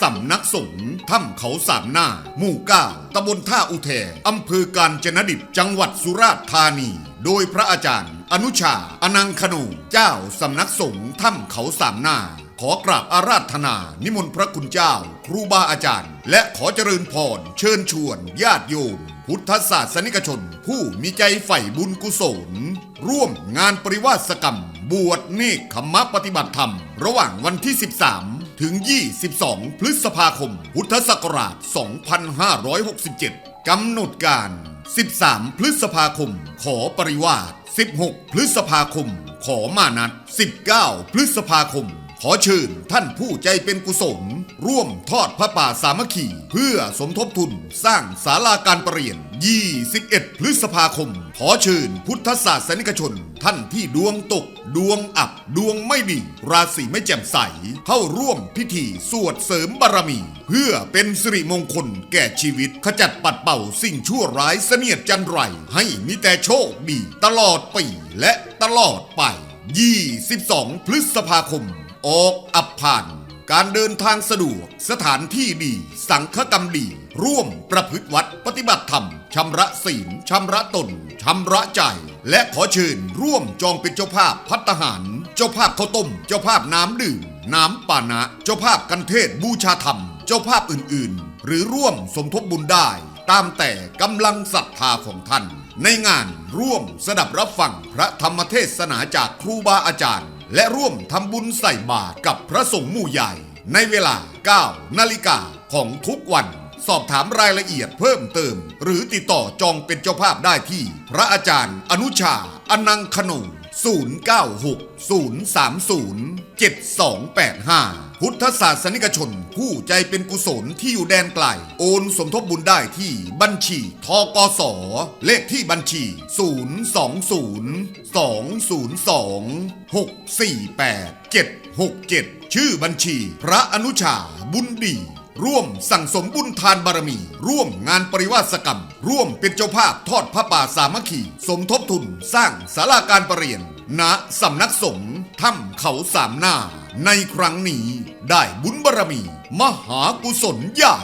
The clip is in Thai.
สำนักสงฆ์ถ้ำเขาสามหน้า หมู่เก้าตำบลท่าอุเทอำเภอการจนดิตจังหวัดสุราษฎร์ธานี โดยพระอาจารย์ อนุชา อนังคนูเจ้าสำนักสงฆ์ถ้ำเขาสามหน้า ขอกราบอาราธนา นิมนต์พระคุณเจ้า ครูบาอาจารย์ และขอเจริญพรเชิญชวน ญาติโยม พุทธศาสนิกชน ผู้มีใจใฝ่บุญกุศล ร่วมงานปริวาสกรรม บวชเนกขมะปฏิบัติธรรม ระหว่างวันที่ 13 ถึง 22 พฤษภาคม พุทธศักราช 2567 กำหนดการ 13 พฤษภาคม ขอปริวาส 16 พฤษภาคม ขอมานัด 19 พฤษภาคม ขอเชิญท่านผู้ใจเป็นกุศล ร่วมทอดพระป่าสามัคคี เพื่อสมทบทุนสร้างศาลาการประเรียน 21 พฤษภาคม ขอเชิญพุทธศาสนิกชน ท่านที่ดวงตก ดวงอับ ดวงไม่ดี ราศีไม่แจ่มใส เข้าร่วมพิธีสวดเสริมบารมี เพื่อเป็นสิริมงคลแก่ชีวิต ขจัดปัดเป่าสิ่งชั่วร้ายเสนียดจันไร ให้มีแต่โชคดีตลอดปีและตลอดไป 22 พฤษภาคม ออกอับผ่าน การเดินทางสะดวก สถานที่ดี สังฆกรรมดี ร่วมประพฤติวัดปฏิบัติธรรม ชำระศีล ชำระตน ชำระใจ และขอเชิญร่วมจองเป็นเจ้าภาพพัตหาร เจ้าภาพข้าวต้ม เจ้าภาพน้ำดื่ม น้ำปานะ เจ้าภาพกันเทศบูชาธรรม เจ้าภาพอื่น ๆ หรือร่วมสมทบบุญได้ ตามแต่กำลังศรัทธาของท่าน ในงานร่วมสดับรับฟังพระธรรมเทศนาจากครูบาอาจารย์ และร่วมทำบุญใส่บาตรกับพระสงฆ์หมู่ใหญ่ ในเวลา 9 นาฬิกาของทุกวัน สอบถามรายละเอียดเพิ่มเติม หรือติดต่อจองเป็นเจ้าภาพได้ที่ พระอาจารย์อนุชา อนังขนง096 030 7285 พุทธศาสนิกชน ผู้ใจเป็นกุศลที่อยู่แดนไกล โอนสมทบบุญได้ที่บัญชีทกส เลขที่บัญชี 020-202-648-767 ชื่อบัญชีพระอนุชาบุญดีร่วมสั่งสมบุญทานบารมี ร่วมงานปริวาสกรรม ร่วมเป็นเจ้าภาพทอดพระป่าสามัคคี สมทบทุนสร้างศาลาการประเรียนณสำนักสงฆ์ ถ้ำเขาสามหน้า ในครั้งนี้ได้บุญบารมี มหากุศลใหญ่